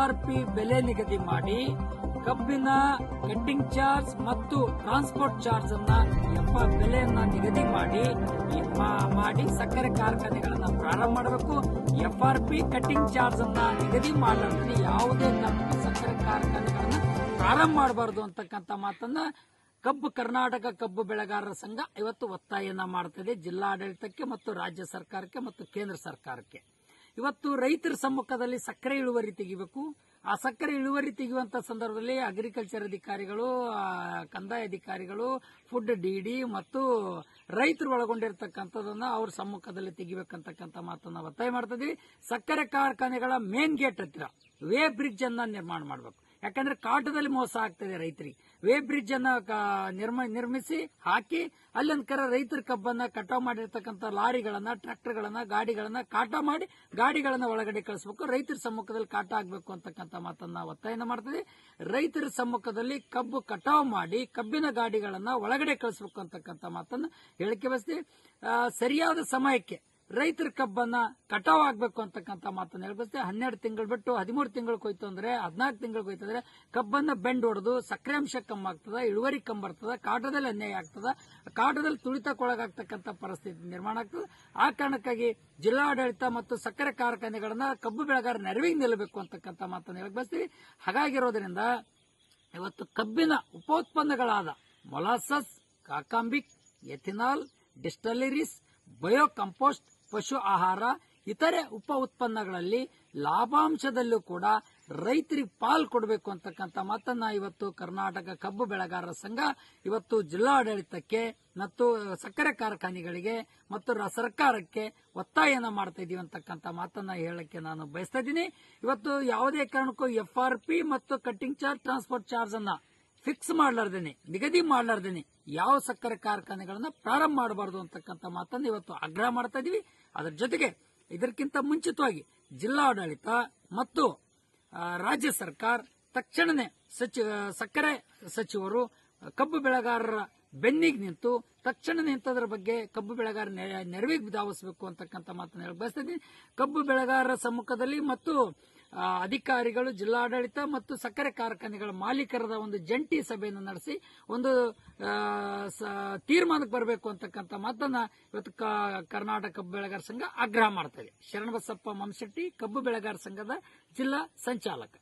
R P ಬೆಲೆ ನಿಗದಿ ಮಾಡಿ ಕಬ್ಬಿನ ಕಟ್ಟಿಂಗ್ ಚಾರ್ಜ್ ಮತ್ತು ಟ್ರಾನ್ಸ್ಪೋರ್ಟ್ ಚಾರ್ಜ್ ಅನ್ನ ಎಫ್ ಬೆಲೆಯನ್ನ ನಿಗದಿ ಮಾಡಿ ಮಾಡಿ ಸಕ್ಕರೆ ಕಾರ್ಖಾನೆಗಳನ್ನ ಪ್ರಾರಂಭ ಮಾಡಬೇಕು. F R P cutting charge ಅನ್ನ ನಿಗದಿ ಮಾಡಲಾರ್ದೆ ಯಾವುದೇ ನಮ್ಮ ಸಕ್ಕರೆ ಕಾರ್ಖಾನೆಗಳನ್ನ ಪ್ರಾರಂಭ ಮಾಡಬಾರದು ಅಂತಕ್ಕಂಥ ಮಾತನ್ನ ಕಬ್ಬು ಕರ್ನಾಟಕ ಕಬ್ಬು ಬೆಳೆಗಾರರ ಸಂಘ ಇವತ್ತು ಒತ್ತಾಯನ ಮಾಡ್ತದೆ. ಜಿಲ್ಲಾಡಳಿತಕ್ಕೆ ಮತ್ತು ರಾಜ್ಯ ಸರ್ಕಾರಕ್ಕೆ ಮತ್ತು ಕೇಂದ್ರ ಸರ್ಕಾರಕ್ಕೆ. ಇವತ್ತು ರೈತರ ಸಮ್ಮುಖದಲ್ಲಿ ಸಕ್ಕರೆ ಇಳುವರಿ ತೆಗಿಬೇಕು. ಆ ಸಕ್ಕರೆ ಇಳುವರಿ ತೆಗೆಯುವಂತ ಸಂದರ್ಭದಲ್ಲಿ ಅಗ್ರಿಕಲ್ಚರ್ ಅಧಿಕಾರಿಗಳು ಕಂದಾಯ ಅಧಿಕಾರಿಗಳು ಫುಡ್ ಡಿಡಿ ಮತ್ತು ರೈತರು ಒಳಗೊಂಡಿರ್ತಕ್ಕಂಥದನ್ನ ಅವ್ರ ಸಮ್ಮುಖದಲ್ಲಿ ತೆಗಿಬೇಕಂತಕ್ಕಂಥ ಮಾತನ್ನ ಒತ್ತಾಯ ಮಾಡ್ತಿದ್ವಿ ಸಕ್ಕರೆ ಕಾರ್ಖಾನೆಗಳ ಮೇನ್ ಗೇಟ್ ಹತ್ತಿರ ವೇ ಬ್ರಿಡ್ಜ್ ಅನ್ನ ನಿರ್ಮಾಣ ಮಾಡಬೇಕು. ಯಾಕಂದ್ರೆ ಕಾಟದಲ್ಲಿ ಮೋಸ ಆಗ್ತದೆ ರೈತರಿಗೆ. ವೇ ಬ್ರಿಡ್ಜ್ ಅನ್ನ ನಿರ್ಮ- ನಿರ್ಮಿಸಿ ಹಾಕಿ ಅಲ್ಲೊಂದ್ಕರ ರೈತರ ಕಬ್ಬನ್ನ ಕಟಾವ್ ಮಾಡಿರ್ತಕ್ಕಂಥ ಲಾರಿಗಳನ್ನ ಟ್ರಾಕ್ಟರ್ಗಳನ್ನ ಗಾಡಿಗಳನ್ನ ಕಾಟ ಮಾಡಿ ಗಾಡಿಗಳನ್ನ ಒಳಗಡೆ ಕಳಿಸಬೇಕು. ರೈತರ ಸಮ್ಮುಖದಲ್ಲಿ ಕಾಟ ಆಗ್ಬೇಕು ಅಂತಕ್ಕಂಥ ಮಾತನ್ನ ಒತ್ತಾಯನ ಮಾಡ್ತದೆ ರೈತರ ಸಮ್ಮುಖದಲ್ಲಿ ಕಬ್ಬು ಕಟಾವ್ ಮಾಡಿ ಕಬ್ಬಿನ ಗಾಡಿಗಳನ್ನ ಒಳಗಡೆ ಕಳಿಸಬೇಕು ಅಂತಕ್ಕಂಥ ಮಾತನ್ನ ಹೇಳಿಕೆ ಬಯಸ್ತೀವಿ. ಸರಿಯಾದ ಸಮಯಕ್ಕೆ ರೈತರ ಕಬ್ಬನ್ನ ಕಟಾವ್ ಆಗ್ಬೇಕು ಅಂತಕ್ಕಂಥ ಮಾತನ್ನ ಹೇಳ್ಬಸ್ತೇವೆ ಹನ್ನೆರಡು ತಿಂಗಳು ಬಿಟ್ಟು ಹದಿಮೂರು ತಿಂಗಳು ಕೊಯ್ತು ಅಂದ್ರೆ, ಹದಿನಾಲ್ಕು ತಿಂಗಳು ಕೊಯ್ತು ಅಂದ್ರೆ ಕಬ್ಬನ್ನ ಬೆಂಡ್ ಹೊಡೆದು ಸಕ್ಕರೆ ಅಂಶ ಕಮ್ಮಿ ಆಗ್ತದ, ಇಳುವರಿ ಕಮ್ಮಿ ಬರ್ತದ ಕಾಟದಲ್ಲಿ ಅನ್ಯಾಯ ಆಗ್ತದ ಕಾಟದಲ್ಲಿ ತುಳಿತಕ್ಕೊಳಗಾಗ್ತಕ್ಕಂಥ ಪರಿಸ್ಥಿತಿ ನಿರ್ಮಾಣ ಆಗ್ತದೆ. ಆ ಕಾರಣಕ್ಕಾಗಿ ಜಿಲ್ಲಾಡಳಿತ ಮತ್ತು ಸಕ್ಕರೆ ಕಾರ್ಖಾನೆಗಳನ್ನ ಕಬ್ಬು ಬೆಳೆಗಾರ ನೆರವಿಗೆ ನಿಲ್ಲಬೇಕು ಅಂತಕ್ಕಂಥ ಮಾತನ್ನ ಹೇಳಕ್ ಬಯಸ್ತೀವಿ. ಹಾಗಾಗಿರೋದ್ರಿಂದ ಇವತ್ತು ಕಬ್ಬಿನ ಉಪೋತ್ಪನ್ನಗಳಾದ ಮೊಲಾಸಸ್ ಕಾಕಾಂಬಿಕ್ ಎಥಿನಾಲ್, ಡಿಸ್ಟಲರೀಸ್ ಬಯೋ ಕಂಪೋಸ್ಟ್ ಪಶು ಆಹಾರ, ಇತರೆ ಉಪ ಉತ್ಪನ್ನಗಳಲ್ಲಿ ಲಾಭಾಂಶದಲ್ಲೂ ಕೂಡ ರೈತರಿಗೆ ಪಾಲ್ ಕೊಡಬೇಕು ಅಂತಕ್ಕಂಥ ಮಾತನ್ನ ಇವತ್ತು ಕರ್ನಾಟಕ ಕಬ್ಬು ಬೆಳೆಗಾರರ ಸಂಘ, ಇವತ್ತು ಜಿಲ್ಲಾಡಳಿತಕ್ಕೆ ಮತ್ತು ಸಕ್ಕರೆ ಕಾರ್ಖಾನೆಗಳಿಗೆ ಮತ್ತು ಸರ್ಕಾರಕ್ಕೆ ಒತ್ತಾಯನ ಮಾಡ್ತಾ ಇದೀವಿ ಅಂತಕ್ಕಂಥ ಮಾತನ್ನ ಹೇಳಕ್ಕೆ ನಾನು ಬಯಸ್ತಾ ಇದ್ದೀನಿ. ಇವತ್ತು ಯಾವುದೇ ಕಾರಣಕ್ಕೂ ಎಫ್ ಮತ್ತು ಕಟ್ಟಿಂಗ್ ಚಾರ್ಜ್ ಟ್ರಾನ್ಸ್ಪೋರ್ಟ್ ಚಾರ್ಜ್ ಅನ್ನ ಫಿಕ್ಸ್ ಮಾಡ್ಲಾರ್ದೇನೆ, ನಿಗದಿ ಮಾಡ್ಲಾರ್ದೇನೆ, ಯಾವ ಸಕ್ಕರೆ ಕಾರ್ಖಾನೆಗಳನ್ನ ಪ್ರಾರಂಭ ಮಾಡಬಾರದು ಅಂತಕ್ಕಂಥ ಮಾತನ್ನು ಇವತ್ತು ಆಗ್ರಹ ಮಾಡ್ತಾ ಇದೀವಿ. ಅದರ ಜೊತೆಗೆ ಇದಕ್ಕಿಂತ ಮುಂಚಿತವಾಗಿ ಜಿಲ್ಲಾಡಳಿತ ಮತ್ತು ರಾಜ್ಯ ಸರ್ಕಾರ, ತಕ್ಷಣನೇ ಸಚಿವ ಸಕ್ಕರೆ ಸಚಿವರು, ಕಬ್ಬು ಬೆಳೆಗಾರರ ಬೆನ್ನಿಗೆ ನಿಂತು ತಕ್ಷಣನೇ ಇಂಥದ್ರ ಬಗ್ಗೆ ಕಬ್ಬು ಬೆಳೆಗಾರ ನೆರವಿಗೆ ಧಾವಿಸಬೇಕು ಅಂತಕ್ಕಂಥ ಮಾತನ್ನು ಹೇಳಿ ಬಯಸ್ತಾ ಕಬ್ಬು ಬೆಳೆಗಾರರ ಸಮ್ಮುಖದಲ್ಲಿ ಮತ್ತು ಅಧಿಕಾರಿಗಳು, ಜಿಲ್ಲಾಡಳಿತ ಮತ್ತು ಸಕ್ಕರೆ ಕಾರ್ಖಾನೆಗಳ ಮಾಲೀಕರದ ಒಂದು ಜಂಟಿ ಸಭೆಯನ್ನು ನಡೆಸಿ ಒಂದು ತೀರ್ಮಾನಕ್ಕೆ ಬರಬೇಕು ಅಂತಕ್ಕಂಥ ಮಾತನ್ನ ಇವತ್ತು ಕರ್ನಾಟಕ ಕಬ್ಬು ಬೆಳೆಗಾರ ಸಂಘ ಆಗ್ರಹ ಮಾಡ್ತಾ ಇದೆ. ಶರಣಬಸಪ್ಪ ಮಂಶೆಟ್ಟಿ ಕಬ್ಬು ಬೆಳೆಗಾರ ಸಂಘದ ಜಿಲ್ಲಾ ಸಂಚಾಲಕ.